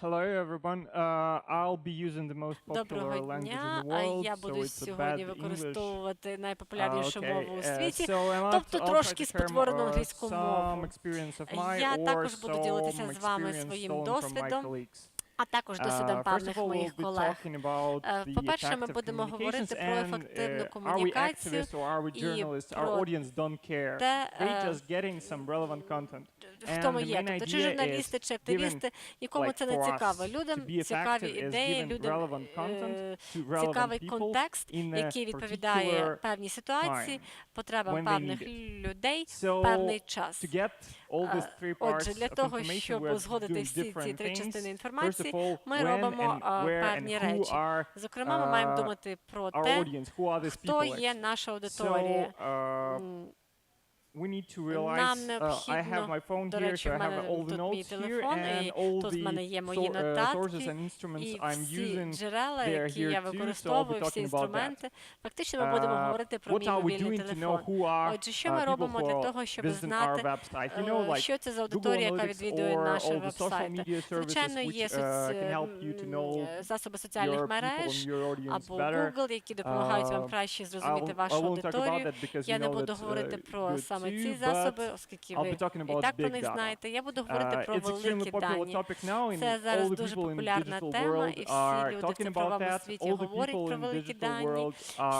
Hello everyone. Uh, I'll be using the most popular Доброго language in дня. the А world, я so буду it's a bad сьогодні English. використовувати найпопулярнішу okay. мову у uh, світі. so I'll have- Тобто I'll try to try трошки спотворену англійську some мову. experience of mine Я or також буду some ділитися з вами experience своїм stolen from my досвідом. colleagues. А також досвідом Uh, first певних of all, моїх we'll be колег. talking about Е, the По-перше, ми effective будемо говорити communications про and, ефективну uh, are we комунікацію activists or are we і journalists? Our про audience don't care. Те, They're е, just getting some relevant content в тому є. Тобто, чи журналісти, чи активісти, нікому це не цікаво. Людям цікаві ідеї, людям е, цікавий контекст, який відповідає певній ситуації, потребам певних людей, певний час. Е, отже, для того, щоб узгодити всі ці три частини інформації, ми робимо е, певні речі. Зокрема, ми маємо думати про те, хто є наша аудиторія. Нам необхідно, до речі, в мене тут мій телефон, і тут в мене є мої нотатки, і всі джерела, які я використовую, всі інструменти. Фактично, ми будемо говорити про мій мобільний телефон. Отже, що ми робимо для того, щоб знати, е, що це за аудиторія, яка відвідує наші вебсайти? Звичайно, є е, засоби соціальних мереж або Google, які допомагають вам краще зрозуміти вашу аудиторію. Я не буду говорити про сам вами ці засоби, оскільки ви і так про них знаєте. Я буду говорити про великі дані. Це зараз дуже популярна тема, і всі люди в цифровому світі говорять про великі дані.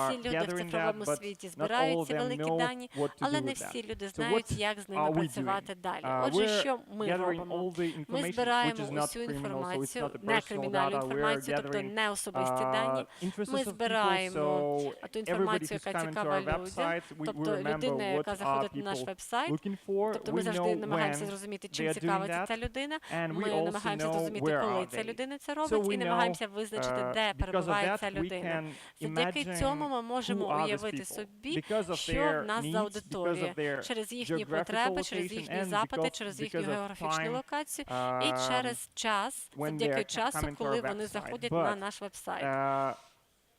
Всі люди в цифровому світі збирають ці великі дані, але не всі люди знають, як з ними працювати далі. Отже, що ми робимо? Ми збираємо усю інформацію, не кримінальну інформацію, тобто не особисті дані. Ми збираємо ту інформацію, яка цікава людям, тобто людина, яка заходить заходять на наш веб-сайт. Тобто ми завжди намагаємося зрозуміти, чим цікавиться ця людина. Ми намагаємося зрозуміти, коли ця людина це робить, і намагаємося визначити, де перебуває ця людина. Завдяки цьому ми можемо уявити собі, що в нас за аудиторія через їхні потреби, через їхні запити, через їхню географічну локацію і через час, завдяки часу, коли вони заходять на наш веб-сайт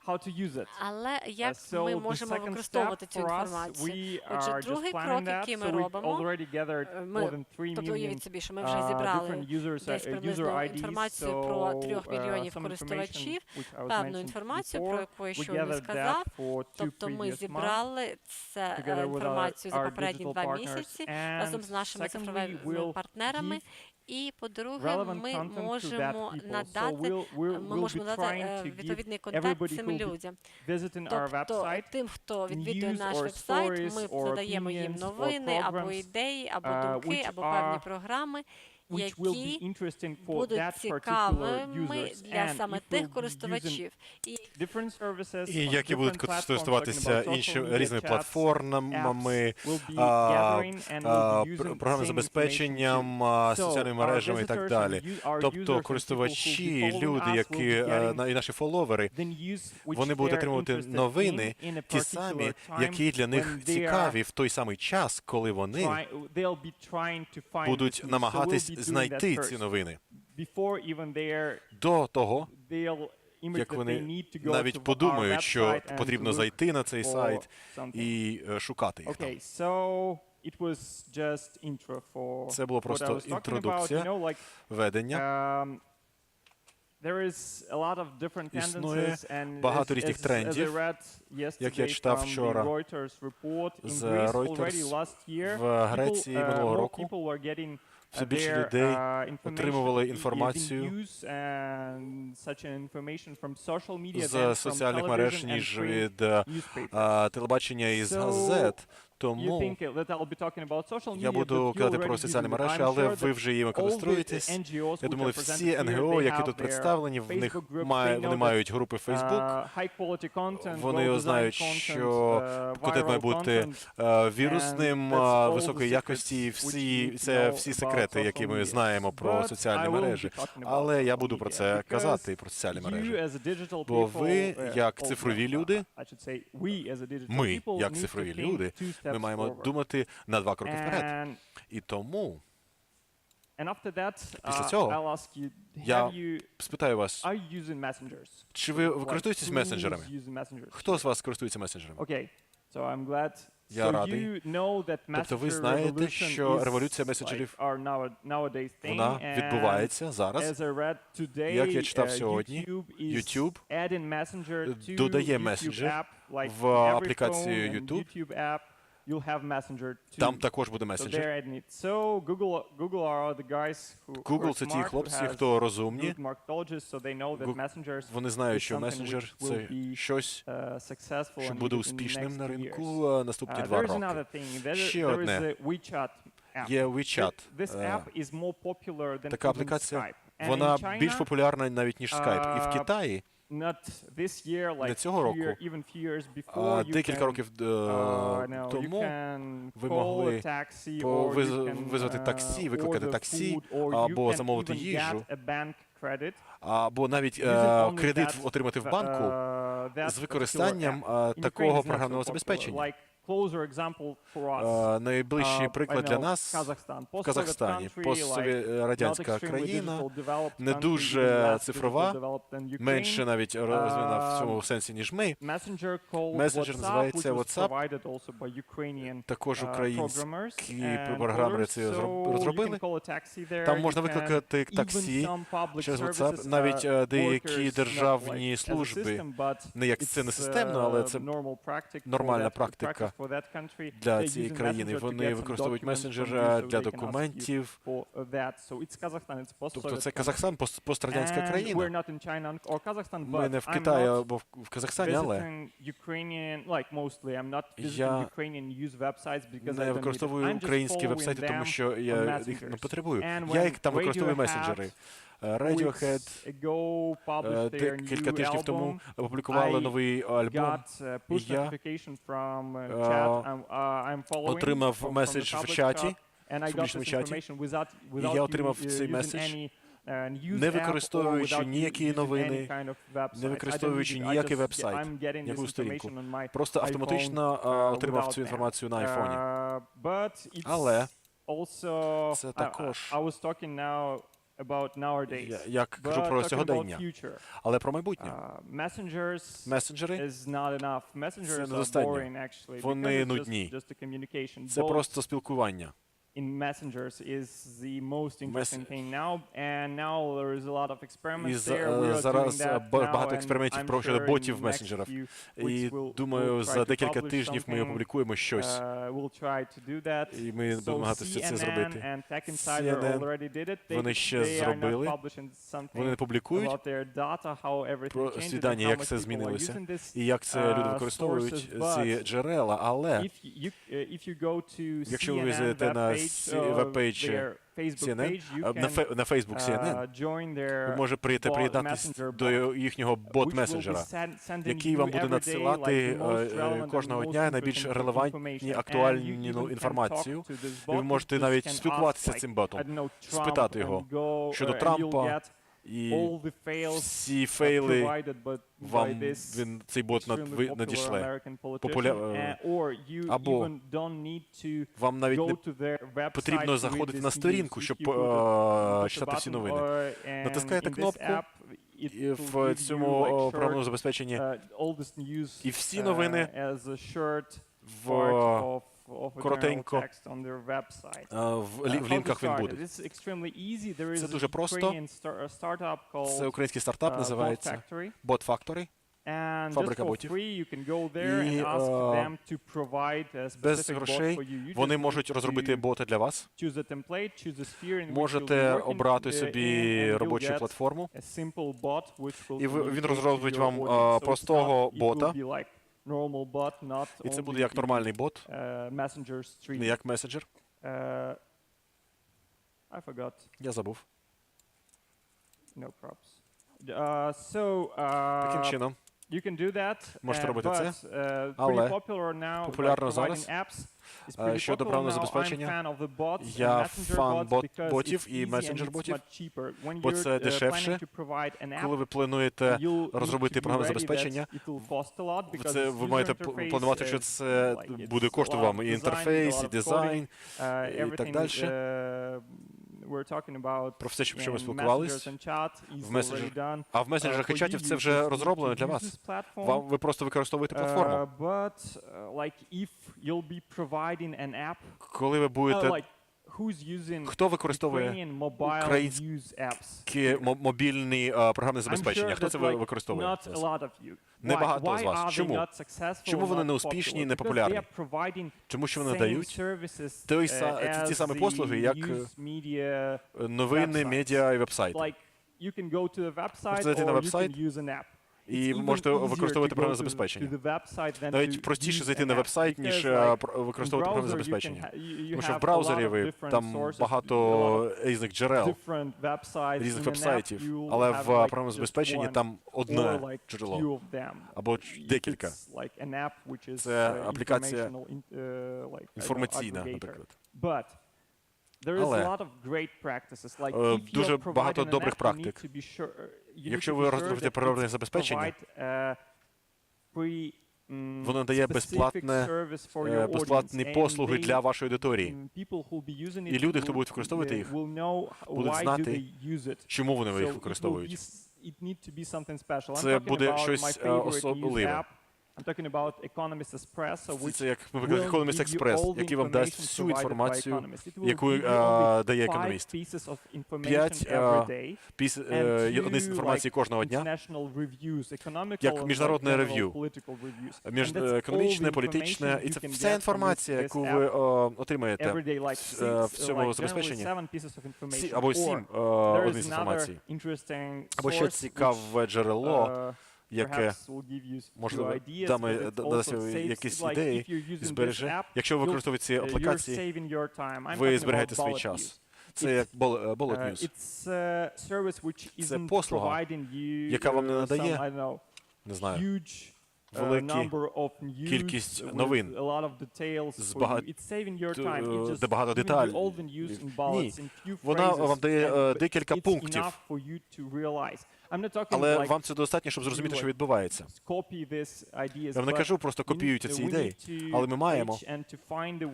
how to use it. Але як ми можемо використовувати цю інформацію? Отже, другий крок, який ми робимо, е, ми, тобто уявіть собі, що ми вже зібрали десь приблизно інформацію про трьох мільйонів користувачів, певну інформацію, про яку я щойно сказав. Тобто ми зібрали це е, інформацію за попередні два місяці разом з нашими цифровими партнерами. І по-друге, ми можемо надати е, ми можемо надати е, відповідний контакт цим людям. Тобто тим, хто відвідує наш вебсайт, ми надаємо їм новини або ідеї, або думки, або певні програми які будуть цікавими для саме тих користувачів. І які будуть користуватися іншими різними платформами, програмним забезпеченням, соціальними мережами і так далі. Тобто користувачі, люди, які е, і наші фоловери, вони будуть отримувати новини, ті самі, які для них цікаві в той самий час, коли вони будуть намагатись знайти ці новини до того, як вони навіть подумають, що потрібно зайти на цей сайт і е, шукати їх там. Це було просто інтродукція ведення. Існує багато різних трендів, як я читав вчора з Reuters. в Греції минулого року все більше людей отримували інформацію з соціальних мереж ніж від е, телебачення із газет. Тому я буду казати про соціальні мережі, але ви вже їми користуєтесь. Я думаю, всі НГО, які тут представлені, в них має, вони мають групи Facebook. Вони знають, що контент має бути е, вірусним, е, високої якості. І всі це всі секрети, які ми знаємо про соціальні мережі. Але я буду про це казати про соціальні мережі. Бо ви як цифрові люди, ми як цифрові люди. Ми маємо думати на два кроки вперед. І тому після цього я спитаю вас, чи ви користуєтесь месенджерами? Хто з вас користується месенджерами? Я радий. Тобто ви знаєте, що революція меседжерів вона відбувається зараз. Як я читав сьогодні, YouTube додає месенджер в аплікацію YouTube. app. Там також буде месенджер. Google, Google are the guys who, who Google це ті хлопці, хто розумні. Вони знають, що месенджер це щось, uh, що буде успішним на ринку е, наступні Uh, два роки. Ще одне. Є WeChat. Е, Така аплікація, Вона більш популярна навіть ніж Skype. І в uh, Китаї not this year, like Не цього року, year- even few years а, декілька років е, uh, тому ви могли визвати uh, таксі, викликати таксі, або замовити їжу. або навіть е, кредит отримати в банку uh, з використанням е, такого програмного забезпечення. Е, Найближчий uh, приклад для нас в Казахстані. Пострадянська країна, не дуже цифрова, менше навіть розвинена в цьому Um, сенсі, ніж ми. WhatsApp, називається WhatsApp. Також uh, українські програмери це розробили. Там можна викликати таксі через WhatsApp. Навіть uh, е, деякі державні служби, не як це не системно, але uh, це нормальна практика для цієї країни. Вони використовують documents месенджер from you, е, so для документів. Тобто це. Казахстан, пост- пострадянська країна. Ми не в Китаї або в- Казахстані, але Я не використовую українські вебсайти, тому що я їх не потребую. Я їх там використовую месенджери. Е, Radiohead е, new тижнів тому опублікували I новий альбом. Uh, я, uh, е, uh, отримав меседж в чаті, got публічному чаті, і я отримав uh, цей меседж, uh, не використовуючи ніякі новини, не використовуючи ніякий вебсайт, ніяку сторінку. Просто автоматично е, uh, отримав цю інформацію на айфоні. Uh, Але це також- Я, я кажу про сьогодення, але про майбутнє. Uh, messengers Месенджери is not enough. Messengers are недостатньо. Вони нудні. Just a communication. це просто спілкування. In messengers is the most interesting thing now, and now there is a lot of experiments І there. We are зараз, doing е, that now, багато and експериментів про щодо sure ботів in в next месенджерах. few І weeks we'll- думаю, we'll try за декілька publish тижнів ми something, опублікуємо щось. uh, we'll try to do that. І ми будемо намагатися це зробити. and Tech Insider CNN, already did it. They, вони ще they are not зробили. publishing something Вони не публікують about their data, how everything про changes, and дані, how як much це people are змінилося, using this. і як це люди uh, використовують sources, ці джерела. Але If you, uh, if you go to Якщо ви CNN зайдете на webpage, uh, веб-пейдж CNN, на, Facebook CNN, uh, ви можете прийти messenger до їхнього бот-месенджера, який вам буде надсилати е, кожного дня найбільш релевантні, ну, can інформацію. І ви можете навіть спілкуватися з цим ботом, спитати його щодо uh, Трампа, і всі uh, фейли вам він цей бот над, ви надішле. Популя- uh, е, або Вам навіть не потрібно заходити на сторінку, щоб е, a читати всі новини. uh, Натискаєте кнопку, І в цьому програмному забезпеченні uh, І всі uh, новини в, коротенько, е, в, Uh, лінках він буде. Це дуже просто. Це український стартап, uh, називається. Bot Factory. Фабрика ботів. І, е, без грошей Вони можуть розробити бота для вас. Можете обрати uh, собі робочу платформу. І він розробить вам, простого бота. Normal bot, not І це буде як нормальний бот, uh, не як месенджер. Uh, I forgot. Я забув. No props. Uh, so uh, Таким чином, You can do that, Можете uh, робити це. uh, Але популярно зараз, е, щодо now. забезпечення. Я фан ботів і месенджер ботів, бо це uh, дешевше. коли ви плануєте розробити програмне забезпечення, це ви маєте планувати, що uh, це буде коштувати вам і інтерфейс, і дизайн. uh, і так everything, uh, we're talking about Про все, що ми is в месенджер-. А в месенджерах Uh, і чатів це вже розроблено для вас. Вам ви просто використовуєте платформу. Uh, but uh, like if you'll be providing an app, Коли ви uh, будете хто використовує українські мобільні програмне забезпечення? Хто це використовує? Небагато з вас. Чому? Чому вони не успішні і не популярні? Тому що вони той uh, ті- ті самі послуги, як, е, е, новини, медіа і вебсайти. Можете зайти на вебсайт і можете використовувати програмне забезпечення. Навіть простіше зайти на вебсайт, ніж використовувати програмне забезпечення. Тому що в браузері ви там багато різних джерел, різних вебсайтів, але в програмному забезпеченні там одне джерело або декілька. Це uh, аплікація uh, інформаційна, наприклад. Але, е, дуже багато добрих практик. Якщо ви розробите it's забезпечення, uh, Воно дає безплатне, е, безплатні послуги для вашої аудиторії. І люди, хто будуть використовувати uh, їх, будуть знати. Чому вони їх використовують? Це буде щось, е, особливе. I'm talking about Economist Espresso, which це як, наприклад, Economist Express, який вам дасть всю інформацію, яку е, дає економіст. pieces of information П'ять, е. Піс, е, одиниць інформації кожного дня. international reviews, economical Як міжнародне рев'ю. Між And that's all економічне, політичне, і це вся інформація, яку ви отримаєте every day, like в, е, цьому забезпеченні. seven pieces of information. Сі, або сім е, одиниць інформації. Або ще цікаве джерело, uh, яке можливо даме дасть якісь ідеї збереже. Якщо ви використовуєте ці uh, аплікації, ви зберігаєте свій час. Це як Bullet Uh, News. Це послуга, яка вам не uh, надає, Не знаю. uh, великі кількість новин з for багат- you. It's saving your т- time. It е, just де багато деталей. Ні. Вона вам дає е, декілька пунктів, але вам це достатньо, щоб зрозуміти, що відбувається. Я не кажу, просто копіюйте ці ідеї, але ми маємо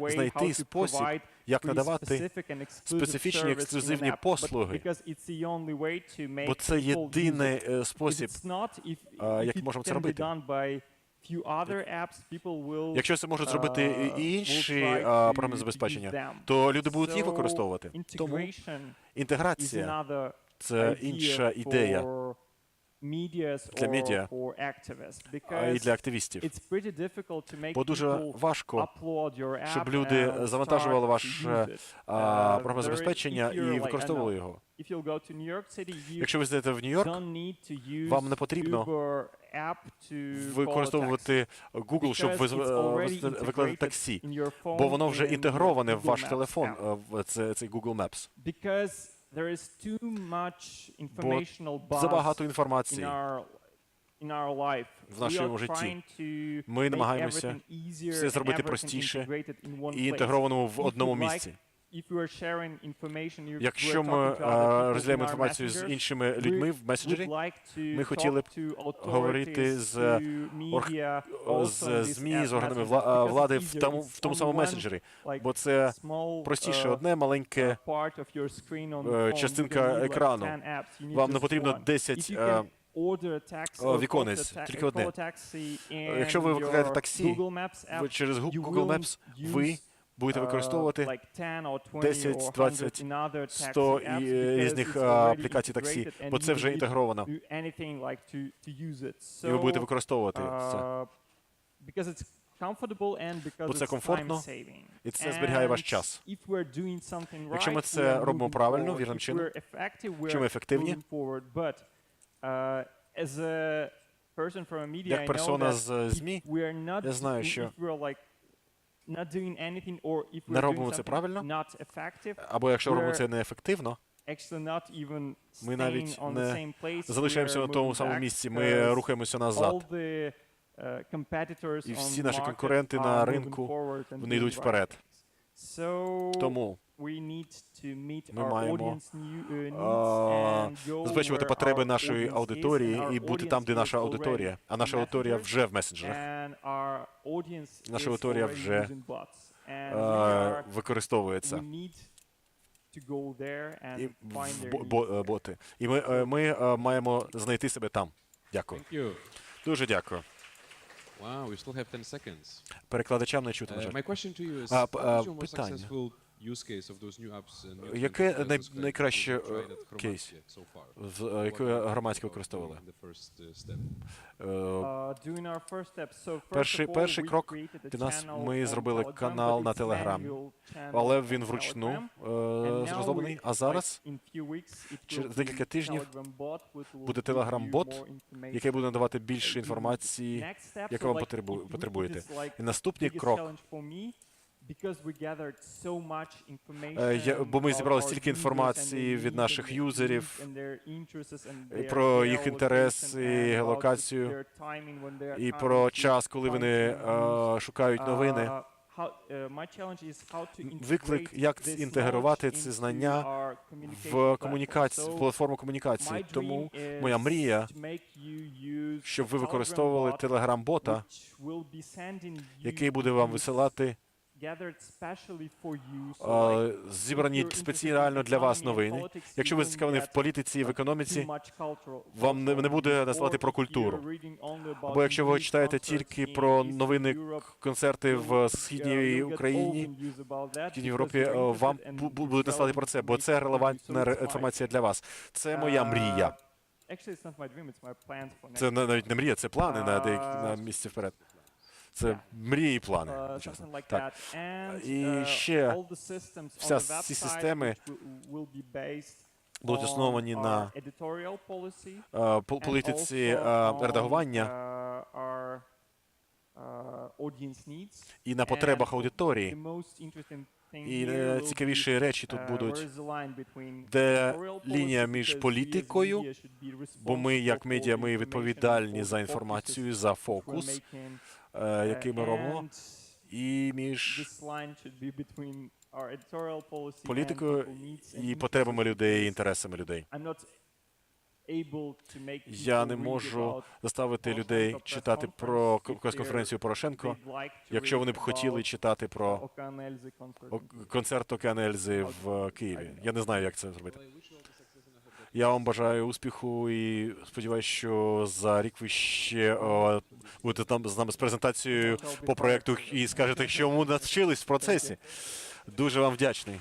знайти спосіб, як надавати специфічні ексклюзивні послуги. бо це єдиний е, спосіб. як можемо це робити. Якщо це можуть зробити uh, і інші use забезпечення, то люди будуть їх використовувати. Тому інтеграція це інша ідея для медіа, а і для активістів. Бо дуже важко щоб люди завантажували ваше Uh, програмне забезпечення і використовували його. Якщо ви зайдете в Нью-Йорк, вам не потрібно використовувати Google, щоб ви викликати таксі. Бо воно вже інтегроване в ваш телефон, е, цей Google Maps. Because there is too much informational buzz Забагато інформації. our in our life. в нашому житті. Ми намагаємося все зробити простіше і інтегрованому в одному місці. Якщо ми е, розділяємо інформацію з іншими людьми в to ми хотіли б говорити з, з ЗМІ, з органами е, влади в тому, в тому самому like, бо це простіше, uh, одне маленьке. uh, е, частинка екрану. 10 apps, you need Вам не потрібно one. 10 If you е, can order a taxi е, or call віконець, тільки одне. Якщо ви викликаєте таксі, ви через Google Maps ви будете uh, використовувати like 10 or 20 10, or 20, 100 in other taxi 100 apps і because різних е, аплікацій таксі, бо це вже інтегровано, і ви будете використовувати це. uh, Бо це комфортно, і це зберігає ваш час. Якщо ми це робимо правильно, вірним чином, якщо ми ефективні, uh, як персона з ЗМІ, я знаю, що не робимо це правильно, або якщо робимо це неефективно, Ми навіть не залишаємося на тому самому місці, ми рухаємося назад. uh, І всі наші конкуренти на ринку, вони йдуть вперед. Тому we need to meet Ми our маємо, audience new, uh, needs а, and go забезпечувати потреби our нашої аудиторії and our і бути audience там, де is наша already аудиторія. А наша in аудиторія Messenger, вже в месенджерах and our audience Наша is аудиторія already вже, using bots. And we е, are- використовує це. we need to go there and І бо- е, боти. І ми, е, ми е, маємо знайти себе там. Дякую. Дуже дякую. Wow, we still have 10 seconds. Перекладачам не чути, на Uh, жаль. my question to you is, your most питання. Successful use case of those new apps and new Яке най- найкраще, е, кейс? Chromatia so far? З, е, громадське about використовували? doing in the first, uh, step? Е, Uh, doing our first step. So first Перший- перший we крок для нас channel ми зробили канал на channel але він вручну Telegram. е, And now розроблений. А зараз like, in few weeks, it через will декілька тижнів буде information який буде надавати більше інформації, Next step, яку вам потребуєте. І наступний крок Е, бо ми зібрали стільки інформації від наших юзерів, про їх інтереси, геолокацію, і про час, коли вони е, шукають новини. Uh, uh, Виклик, як інтегрувати ці знання в комунікацію, в платформу комунікації. Тому моя мрія, щоб ви використовували телеграм-бота, який буде вам висилати е, зібрані спеціально для вас новини. Якщо ви зацікавлені в політиці і в uh, економіці, вам не- буде назвати про культуру. Або якщо ви читаєте тільки про новини концерти в східній uh, Україні, в Європі, е, вам будуть наслати про це, бо це релевантна інформація для вас. Це моя Uh, мрія. Це на- навіть не мрія, це плани на деякі Uh, на місці вперед. Це мрії і плани. Uh, like Так. І uh, ще вся ці системи будуть основані на е, політиці е, редагування uh, uh, і на потребах аудиторії. І найцікавіші речі тут uh, будуть, де лінія між політикою, бо ми, як медіа, ми відповідальні за інформацію, за фокус, е, який ми робимо, і між політикою і потребами людей, і інтересами людей. Я не можу заставити людей читати про if прес-конференцію Порошенко, якщо вони б хотіли читати про концерт Океан Ельзи в Києві. Я не знаю, як це зробити. Я вам бажаю успіху і сподіваюся, що за рік ви ще о, будете там з нами з презентацією по проекту і скажете, що ми навчились в процесі. Дуже вам вдячний.